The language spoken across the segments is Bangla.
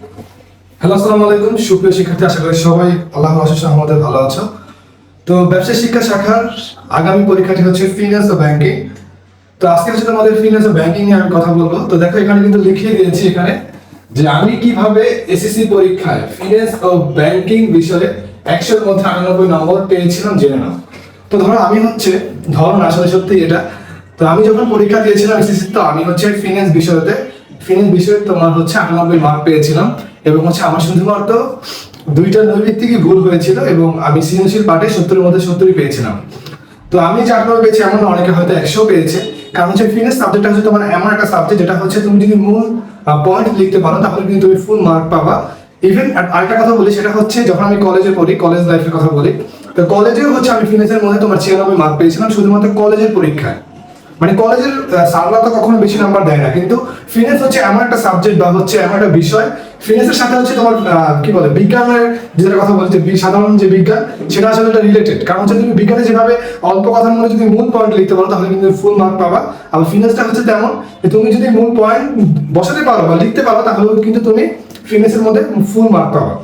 হ্যালো, আসসালামু আলাইকুম। সুপ্রিয় শিক্ষার্থী, আশা করি সবাই আল্লাহ আশিস আমাদের ভালো আছো। তো ব্যবসায় শিক্ষা শাখার আগামী পরীক্ষাটি হচ্ছে ফিনান্স ও ব্যাংকিং তো আজকে হচ্ছে তোমাদের ফিনান্স ও ব্যাংকিং নিয়ে আমি কথা বলব। তো দেখো, এখানে কিন্তু লিখিয়ে দিয়েছি এখানে যে আমি কীভাবে এসএসসি পরীক্ষায় ফিনান্স ও ব্যাংকিং বিষয়ে একশোর মধ্যে আটানব্বই নম্বর পেয়েছিলাম জেনে নাও। তো ধরো, আমি হচ্ছে, ধরো আসলে সত্যি এটা। তো আমি যখন পরীক্ষা দিয়েছিলাম এসএসসি তো আমি হচ্ছে ফিনান্স বিষয়তে ফিনান্স বিষয়ে তোমার হচ্ছে আটানব্বই মার্ক পেয়েছিলাম এবং হচ্ছে আমার শুধুমাত্র দুইটা নৈবিত্তিকই ভুল হয়েছিল এবং আমি সৃজনশীল পাঠে সত্তরের মধ্যে সত্তরই পেয়েছিলাম। তো আমি যে আটানব্বই পেয়েছি এমন অনেকে হয়তো একশো পেয়েছে। কারণ হচ্ছে ফিনান্স সাবজেক্টটা হচ্ছে তোমার এমন একটা সাবজেক্ট যেটা হচ্ছে তুমি যদি মূল পয়েন্ট লিখতে পারো তাহলে কিন্তু তুমি ফুল মার্ক পাবা। ইভেন আরেকটা কথা বলি, সেটা হচ্ছে যখন আমি কলেজে পড়ি কলেজ লাইফের কথা বলি, তো কলেজেও হচ্ছে আমি ফিনান্সের মধ্যে তোমার ছিয়ানব্বই মার্ক পেয়েছিলাম শুধুমাত্র কলেজের পরীক্ষায়। মানে কলেজের স্যাররা তো কখনো বেশি নাম্বার দেয় না, কিন্তু ফিনান্স হচ্ছে এমন একটা সাবজেক্ট বা হচ্ছে এমন একটা বিষয়। ফিনান্সের সাথে হচ্ছে তোমার কি বলে, বিজ্ঞানের যেটা কথা বলছে সাধারণ যে বিজ্ঞান, সেটা আসলে এটা রিলেটেড কারণ হচ্ছে তুমি বিজ্ঞানে যেভাবে অল্প কথার মধ্যে যদি মূল পয়েন্ট লিখতে পারো, তাহলে কিন্তু ফুল মার্ক পাবা। আর ফিনান্সটা হচ্ছে তেমন যে তুমি যদি মূল পয়েন্ট বসাতে পারো বা লিখতে পারো তাহলে কিন্তু তুমি ফিনান্সের মধ্যে ফুল মার্ক পাবা।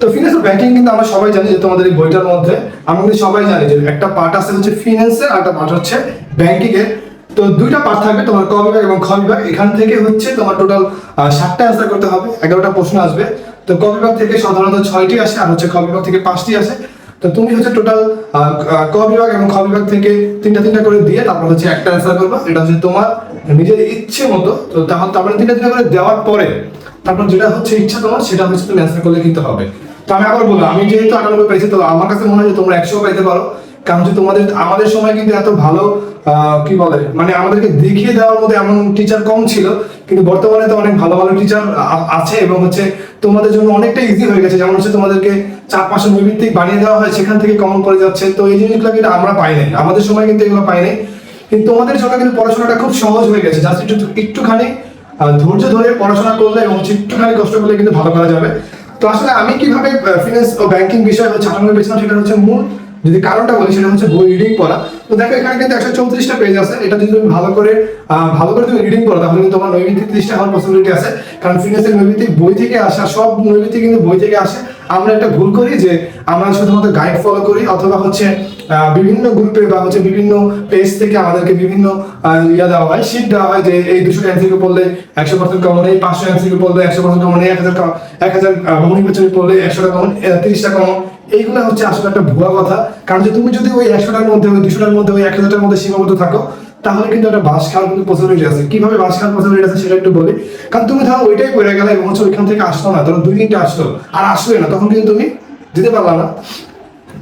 তো ফিনান্স ব্যাংকিং কিন্তু আমরা সবাই জানি যে তোমাদের এই বইটার মধ্যে, আমরা সবাই জানি যে একটা পার্ট আছে হচ্ছে ফিনান্সের আর একটা পার্ট হচ্ছে ব্যাংকিং এর তো দুইটা পার্ট থাকবে, তোমার ক বিভাগ এবং খ বিভাগ। এখান থেকে হচ্ছে তোমার টোটাল সাতটা অ্যান্সার করতে হবে, এগারোটা প্রশ্ন আসবে। তো ক বিভাগ থেকে সাধারণত ছয়টি আসে, আর হচ্ছে খ বিভাগ থেকে পাঁচটি আসে। তো তুমি হচ্ছে টোটাল ক বিভাগ এবং খ বিভাগ থেকে তিনটা তিনটা করে দিয়ে তারপর হচ্ছে একটা অ্যান্সার করবা। এটা হচ্ছে তোমার নিজের ইচ্ছে মতো। তো তাহলে তারপরে তিনটা তিনটা করে দেওয়ার পরে, তারপর যেটা হচ্ছে ইচ্ছা তোমার, সেটা হচ্ছে তুমি অ্যান্সার করলে কিন্তু হবে। তো আমি আবার বলব আমি যেহেতু আটানব্বই পেয়েছি, তো আমার কাছে মনে হয় যে তোমরা একশো পাইতে পারো। কারণ যে তোমাদের, আমাদের সময় কিন্তু এত ভালো কি বলে মানে আমাদেরকে দেখিয়ে দেওয়ার মধ্যে এমন টিচার কম ছিল, কিন্তু বর্তমানে তো অনেক ভালো ভালো টিচার আছে এবং হচ্ছে তোমাদের জন্য অনেকটা ইজি হয়ে গেছে। যেমন হচ্ছে তোমাদেরকে চার পাঁচশো নৈমিত্তিক বানিয়ে দেওয়া হয়, সেখান থেকে কমন করে যাচ্ছে। তো এই জিনিসগুলো কিন্তু আমরা পাই নাই। আমাদের সময় কিন্তু এগুলো পাই নাই। কিন্তু তোমাদের জন্য কিন্তু পড়াশোনাটা খুব সহজ হয়ে গেছে। জাস্ট একটু, একটুখানি ধৈর্য ধরে পড়াশোনা করলে এবং একটুখানি কষ্ট করলে কিন্তু ভালো করা যাবে। তো আসলে আমি কীভাবে ফিনান্স ও ব্যাংকিং বিষয় হচ্ছে পেয়েছিলাম সেটা হচ্ছে মূল যদি কারণটা বলি, সেটা হচ্ছে বই রিডিং করা তো দেখো, এখানে কিন্তু একশো চৌত্রিশটা পেজ আছে। এটা যদি তুমি ভালো করে ভালো করে তুমি রিডিং করো তাহলে কিন্তু তোমার নৈমিত্তিক ত্রিশটা হওয়ার পসিবিলিটি আছে। কারণ ফিনান্সের নৈমিত্তিক বই থেকে আসা, সব নৈমিত্তিক কিন্তু বই থেকে আসে। আমরা একটা ভুল করি যে আমরা শুধুমাত্র গাইড ফলো করি, অথবা হচ্ছে বিভিন্ন গ্রুপে বা হচ্ছে বিভিন্ন পেজ থেকে আমাদেরকে বিভিন্ন ইয়া দেওয়া হয় শিট দেওয়া হয় যে এই দুশো এমসিকিউ পড়লে একশো পার্সেন্ট কমন এই পাঁচশো এমসিকিউ পড়লে একশো পার্সেন্ট কমন এক হাজার এক হাজার ভৌমিক বছর পড়লে একশোটা কমন তিরিশটা কমন এইগুলো হচ্ছে আসলে একটা ভুয়া কথা। কারণ যে তুমি যদি ওই একশোটার মধ্যে, ওই দুশোটার মধ্যে, ওই এক হাজারটার মধ্যে সীমাবদ্ধ থাকো, তাহলে কিন্তু একটা বাস খাওয়ার কিন্তু পসিবিলিটি আছে। কীভাবে বাস খাওয়ার পসিবিলিটি আছে সেটা একটু বলি। কারণ তুমি ধরো ওইটাই পড়ে গেলে এবং হচ্ছে ওইখান থেকে আসতো না, ধরো দুই তিনটা আসতো আর আসলে না, তখন কিন্তু তুমি যেতে পারলা না।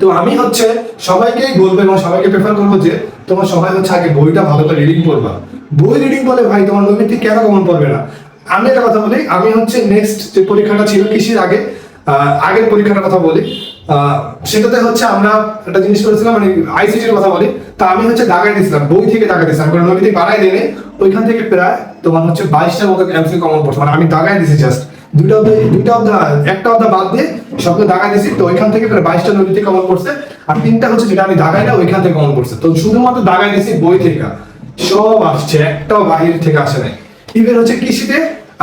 তো আমি হচ্ছে সবাইকেই বলব এবং সবাইকে প্রেফার করব যে তোমার সবাই হচ্ছে আগে বইটা ভালো করে রিডিং করবা বই রিডিং করলে ভাই তোমার নৈমিত্তিক কেন কমন পড়বে না? আমি একটা কথা বলি, আমি হচ্ছে নেক্সট যে পরীক্ষাটা ছিল কৃষির আগে আগের পরীক্ষাটার কথা বলি সেটাতে হচ্ছে আমরা একটা জিনিস করেছিলাম মানে আইসিটির কথা বলি, তা আমি হচ্ছে দাগাই দিয়েছিলাম, বই থেকে দাগাই দিয়েছিলাম কারণ নৈমিত্তিক বানাই দিনে ওইখান থেকে প্রায় তোমার হচ্ছে বাইশটার মতো এমসি কমন পড়ছে মানে আমি দাগাই দিয়েছি জাস্ট দুইটা অধ্যায় দুইটা অধ্যায়, একটা অধ্যায় বাদ দিয়ে সবগুলো দাগা দিয়েছি। তো ওইখান থেকে প্রায় বাইশটা নদীতে কমন পড়ছে আর তিনটা হচ্ছে যেটা আমি দাগাই না, ওইখান থেকে কমন পড়ছে তো শুধুমাত্র দাগাই দিয়েছি বই থেকে। সব আসছে, একটাও বাহির থেকে আসে নাই। ইভেন হচ্ছে কৃষিতে,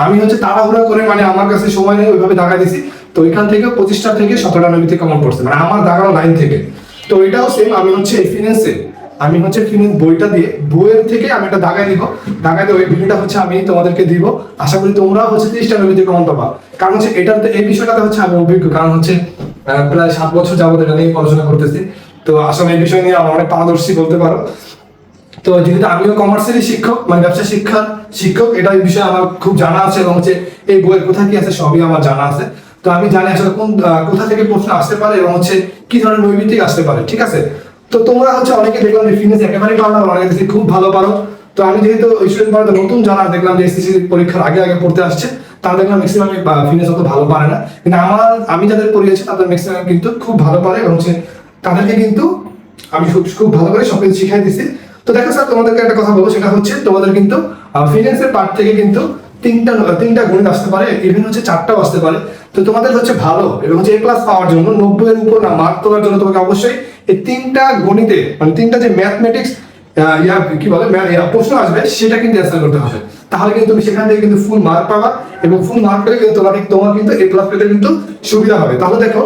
আমি হচ্ছে তাড়াহুড়া করে মানে আমার কাছে সময় নেই, ওইভাবে দাগা দিয়েছি। তো ওইখান থেকে পঁচিশটা থেকে সতেরোটা নদীতে কমন পড়ছে মানে আমার দাগানো লাইন থেকে। তো এটাও সেম আমি হচ্ছে ফিনান্সে আমি হচ্ছে ফিনান্স বইটা দিয়ে, বইয়ের থেকে আমি একটা দাগাই দিব। দাগাই দিয়ে ওই ভিডিওটা হচ্ছে আমি তোমাদেরকে দিব। আশা করি তোমরা হচ্ছে নবীতে কমন পাবা। কারণ হচ্ছে এটাতে এই বিষয়টাতে হচ্ছে আমি অভিজ্ঞ। কারণ হচ্ছে প্রায় সাত বছর যাবত এটা নিয়ে পড়াশোনা করতেছি। তো আসলে এই বিষয় নিয়ে আমার অনেক পারদর্শী বলতে পারো। তো যেহেতু আমিও কমার্সেরই শিক্ষক মানে ব্যবসা শিক্ষার শিক্ষক, এটা এই বিষয়ে আমার খুব জানা আছে এবং হচ্ছে এই বইয়ের কোথায় কি আছে সবই আমার জানা আছে। তো আমি জানি আসলে কোন কোথা থেকে প্রশ্ন আসতে পারে এবং হচ্ছে কি ধরনের নৈমিত্তিক আসতে পারে, ঠিক আছে? তো তোমরা হচ্ছে অনেকে দেখলাম যে ফিটনেস একেবারেই পারো না অনেকে দেখছি খুব ভালো পারো। তো আমি যেহেতু স্টুডেন্ট পারো নতুন যারা দেখলাম যে এসএসসি পরীক্ষার আগে আগে পড়তে আসছে, তারা দেখলাম ম্যাক্সিমাম ফিটনেস অত ভালো পারে না। কিন্তু আমার, আমি যাদের পড়িয়েছি তাদের ম্যাক্সিমাম কিন্তু খুব ভালো পারে এবং তাদেরকে কিন্তু আমি খুব খুব ভালো করে সবকিছু শিখাই দিছি তো দেখো স্যার তোমাদেরকে একটা কথা বলব, সেটা হচ্ছে তোমাদের কিন্তু ফিনান্সের পার্ট থেকে কিন্তু তিনটা তিনটা গণিত আসতে পারে ইভেন হচ্ছে চারটাও আসতে পারে। তো তোমাদের হচ্ছে ভালো এবং হচ্ছে এ ক্লাস পাওয়ার জন্য নব্বই এর উপর না মার্ক তোলার জন্য তোমাকে অবশ্যই এই তিনটা গণিতে মানে তিনটা যে ম্যাথমেটিক্স কি বলে প্রশ্ন আসবে, সেটা কিন্তু অ্যান্সার করতে হবে। তাহলে কিন্তু তুমি সেখান থেকে কিন্তু ফুল মার্ক পাবা এবং ফুল মার্ক পেলে কিন্তু তোমাকে তোমার কিন্তু এ প্লাস পেতে কিন্তু সুবিধা হবে। তাহলে দেখো,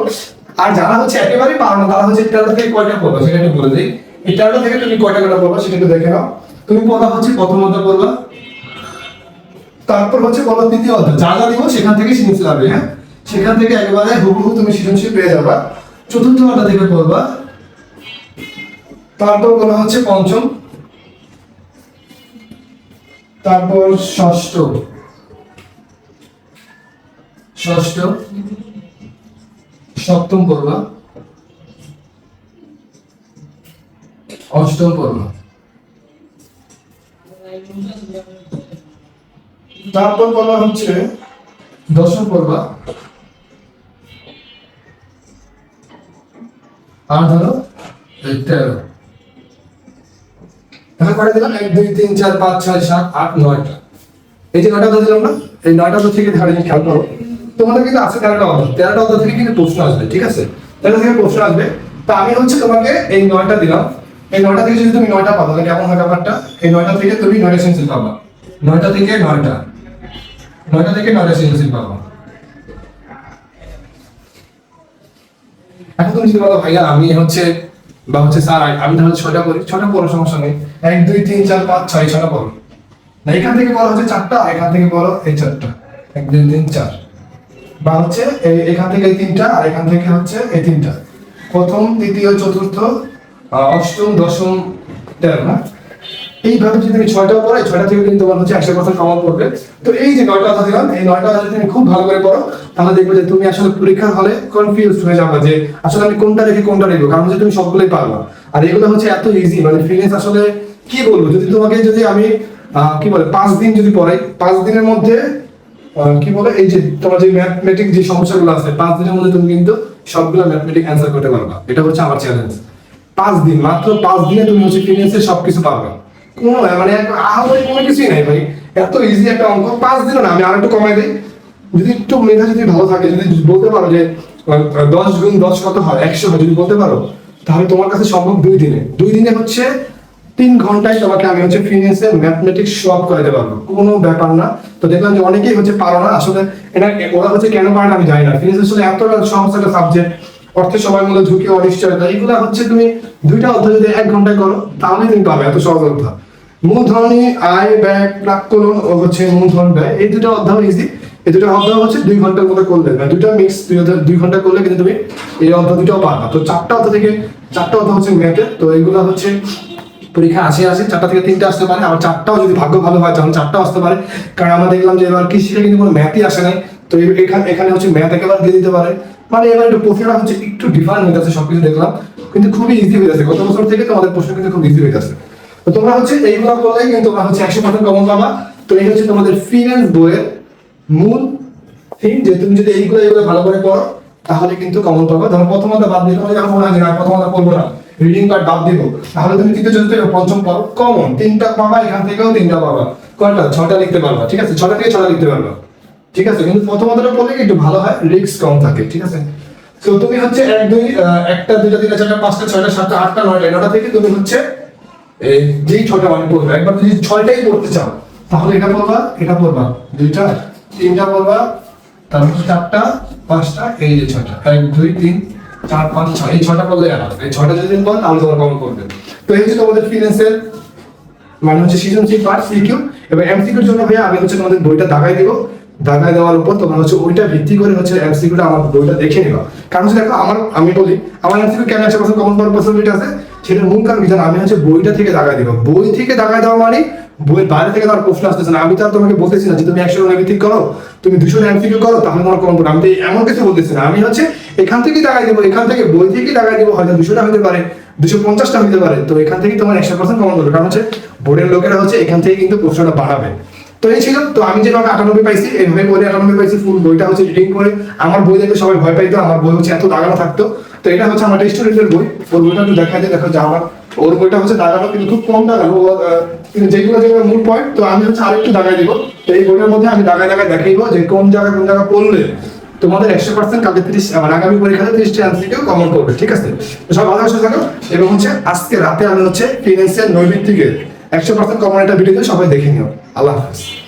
আর যারা হচ্ছে একেবারেই পারো না, তারা হচ্ছে তেরোটা থেকে কয়টা পড়বা, সেটা একটু বলে দিই। এই তেরোটা থেকে তুমি কয়টা কয়টা পড়বা, সেটা একটু দেখে নাও। তুমি পড়া হচ্ছে প্রথমত পড়বা, তারপর হচ্ছে বলো দ্বিতীয় অধ্যায়। যা যা দিব সেখান থেকে যাবে হ্যাঁ? সেখান থেকে একেবারে হুবহু তুমি সৃজনশীল পেয়ে যাবা। চতুর্থ অধ্যায় থেকে পড়বা তারপর বলা হচ্ছে পঞ্চম। তারপর ষষ্ঠ। ষষ্ঠ। সপ্তম পড়বা অষ্টম পড়বা তারপর বলা হচ্ছে দশম পড়বা আর ধরো তেরো। এখন কটা দিলাম? এক, দুই, তিন, চার, পাঁচ, ছয়, সাত, আট, নয়টা। এই যে নয়টা দিলাম না এই নয়টা থেকে ধারে খেয়াল করো, তোমাদের কিন্তু আছে তেরোটা অধ্যায় তেরোটা অধ্যায় থেকে কিন্তু প্রশ্ন আসবে, ঠিক আছে? তেরোটা থেকে প্রশ্ন আসবে। তা আমি হচ্ছে তোমাকে এই নয়টা দিলাম। এই নয়টা থেকে যদি তুমি নয়টা পাবো তাহলে কেমন হয় ব্যাপারটা? এই নয়টা থেকে তুমি নয়টা সেন্সিল পাবা। নয়টা থেকে নয়টা। নয়টা থেকে নয়টা সেন্সিল পাবা। এখন তুমি যদি বলো, ভাইয়া, আমি হচ্ছে বা হচ্ছে স্যার, আমি তাহলে ছয়টা করি। ছটা পড়ো সমস্যা নেই। এক, দুই, তিন, চার, পাঁচ, ছয় ছটা পড়ো না, এখান থেকে বলো হচ্ছে চারটা, এখান থেকে বলো এই চারটা। এক, দুই, তিন, চার। বা হচ্ছে এখান থেকে এই তিনটা, আর এখান থেকে হচ্ছে এই তিনটা। প্রথম, দ্বিতীয়, চতুর্থ অষ্টম, দশম, তেরো, না? এইভাবে যদি তুমি ছয়টা পড়ো ছয়টা থেকে কিন্তু তোমার হচ্ছে একশো পার্সেন্ট কমন পড়বে। তো এই যে নয়টা কথা দিলাম, এই নয়টা যদি তুমি খুব ভালো করে পড়ো, তাহলে দেখবে যে তুমি আসলে পরীক্ষার হলে কনফিউজ হয়ে যাবে যে আসলে আমি কোনটা রেখে কোনটা রেখো কারণ যে তুমি সবগুলোই পারবা। আর এগুলো হচ্ছে এত ইজি মানে ফিলিংস আসলে কি বলব? যদি তোমাকে যদি আমি কি বলে, পাঁচ দিন যদি পড়াই, পাঁচ দিনের মধ্যে কি বলে, এই যে তোমার যে ম্যাথমেটিক যে সমস্যাগুলো আছে, পাঁচ দিনের মধ্যে তুমি কিন্তু সবগুলো ম্যাথমেটিক অ্যান্সার করতে পারবা। এটা হচ্ছে আমার চ্যালেঞ্জ পাঁচ দিন, মাত্র পাঁচ দিনে তুমি হচ্ছে ফিনান্সের সবকিছু পারবা। কোনো মানে আহামরি কোনো কিছুই নাই ভাই। এত ইজি একটা অঙ্ক। পাঁচ দিনও না, আমি আর একটু কমাই দিই। যদি একটু মেধা যদি ভালো থাকে, যদি বলতে পারো যে দশ গুণ দশ কত হয়, একশো হয়, যদি বলতে পারো, তাহলে তোমার কাছে সম্ভব দুই দিনে। দুই দিনে হচ্ছে তিন ঘন্টায় তোমাকে আমি হচ্ছে ফিনান্সের ম্যাথমেটিক্স সব করাতে পারব কোনো ব্যাপার না। তো দেখলাম যে অনেকেই হচ্ছে পারো না। আসলে এটা ওরা হচ্ছে কেন পারে আমি জানি না। ফিনান্স আসলে এতটা একটা সাবজেক্ট অর্থের সময় মূল্য ঝুঁকি, অনিশ্চয়তা, এগুলো হচ্ছে তুমি দুইটা অধ্যায় যদি এক ঘন্টায় করো তাহলে তুমি পাবে। এত সহজ অধ্যায়। মূলধনী, আয়, ব্যয়, প্রাক্কলন ও হচ্ছে মূলধন, ব্যয়, এই দুটো অধ্যায় ইজি এই দুটো অধ্যায় হচ্ছে দুই ঘণ্টার মতো করলে। মানে দুটো মিক্স দুই ঘণ্টা করলে কিন্তু তুমি এই অধ্যায় দুটো পারবা। তো চারটা অধ্যায় থেকে চারটা অধ্যায় হচ্ছে ম্যাথে তো এগুলো হচ্ছে পরীক্ষা আসে আসে চারটা থেকে তিনটা আসতে পারে, আবার চারটাও যদি ভাগ্য ভালো হয় তখন চারটা আসতে পারে, কারণ আমরা দেখলাম যে এবার কৃষিতে কিন্তু কোনো ম্যাথই আসে নাই, তো এখানে এখানে হচ্ছে ম্যাথ একেবারে দিয়ে দিতে পারে। মানে এবার একটু প্রশ্নটা হচ্ছে একটু ডিফারেন্ট হয়ে যাচ্ছে, সবকিছু দেখলাম, কিন্তু খুবই ইজি হয়ে যাচ্ছে। গত বছর থেকে তোমাদের প্রশ্ন কিন্তু খুব ইজি হয়ে যাচ্ছে। তো তোমরা হচ্ছে এইগুলো করলেই কিন্তু তোমরা হচ্ছে একশো পার্সেন্ট কমন পাবা। তো এই হচ্ছে তোমাদের ফিনান্স বইয়ের মূল থিম যে তুমি যদি এইগুলো এইগুলো ভালো করে পড়ো, তাহলে কিন্তু কমন পাবা। ধরো প্রথমত বাদ দিলে যখন মনে হয় প্রথমত পড়ব না। রিডিং কার্ড বাদ দিব। তাহলে তুমি তৃতীয়, চতুর্থ পঞ্চম পড়ো কমন তিনটা পাবা, এখান থেকেও তিনটা পাবা। কয়টা ছটা লিখতে পারবা, ঠিক আছে? ছটা থেকে ছটা লিখতে পারবা। ঠিক আছে? কিন্তু প্রথমতটা পড়লে একটু ভালো হয়? রিস্ক কম থাকে, ঠিক আছে? তো তুমি হচ্ছে এক, দুই একটা, দুইটা, তিনটা, চারটা, পাঁচটা, ছয়টা, সাতটা, আটটা, নয়টা নটা থেকে তুমি হচ্ছে যেই ছটা মানে পড়বে, একবার যদি ছয়টাই পড়তে চাও, তাহলে এটা পড়বা এটা পড়বা, দুইটা, তিনটা পড়বা, তারপর চারটা, পাঁচটা, এই যে ছয়টা এক, দুই, তিন চার, পাঁচ, ছয়, এই ছটা করলে আর এই ছটা যদি পড়ো তাহলে তোমার কমন করবে। তো এই হচ্ছে তোমাদের ফিনান্সের মানে হচ্ছে সৃজনশীল পার্ট সিকিউ এবং এমসিকিউর জন্য ভাইয়া, আমি হচ্ছে তোমাদের বইটা দাগাই দিব। দাগাই দেওয়ার উপর তোমরা হচ্ছে ওইটা ভিত্তি করে হচ্ছে এমসিকিউটা আমার বইটা দেখে নিবা। কারণ হচ্ছে দেখো, আমার, আমি বলি, আমার এমসিকিউ কেন একশো পার্সেন্ট কমন পাওয়ার আছে? সেটার মূল কারণ আমি হচ্ছে বইটা থেকে দাগাই দিব। বই থেকে দাগাই দেওয়া মানে বইয়ের বাইরে থেকে তার প্রশ্ন আসতেছে না। আমি তো তোমাকে বলতেছি না যে তুমি একশো টাকা করো, তুমি দুশো এমসিকিউ করো, তাহলে তোমার পড়বে আমি তো এমন কিছু বলতেছি না। আমি হচ্ছে এখান থেকেই দাগাই দেবো, এখান থেকে বই থেকেই দাগাই দেবো, হয়তো দুশোটা হতে পারে, দুশো পঞ্চাশটা হতে পারে। তো এখান থেকে তোমার একশো পার্সেন্ট কমন করবে। কারণ হচ্ছে বোর্ডের লোকেরা হচ্ছে এখান থেকে কিন্তু প্রশ্নটা বাড়াবে। তো এই ছিল। তো আমি যেভাবে আটানব্বই পাইছি, এইভাবে করে আটানব্বই পাইছি ফুল বইটা হচ্ছে রিডিং করে। আমার বই দেখে সবাই ভয় পাইতো, আমার বই হচ্ছে এত দাগানো থাকতো। তো এটা হচ্ছে আমার স্টুডেন্টের বই। ওর বইটা একটু দেখা যায় দেখো যে আমার ওর বইটা হচ্ছে দাগানো, কিন্তু খুব কম দাগানো। কিন্তু যেগুলো যেগুলো মূল পয়েন্ট তো আমি হচ্ছে আরেকটু দাগাই দিব। তো এই বইটার মধ্যে আমি দাগায় দাগায় দেখাইব যে কোন জায়গায় কোন জায়গায় পড়লে তোমাদের একশো পার্সেন্ট কালকে তিরিশ মানে আগামী পরীক্ষাতে তিরিশটি কেউ কমন করবে, ঠিক আছে? তো সব ভালো করে থাকো এবং হচ্ছে আজকে রাতে আমি হচ্ছে ফিনান্সিয়াল নৈবিত্তিকের একশো পার্সেন্ট কমন একটা ভিডিও সবাই দেখে নিও। আল্লাহ হাফিজ।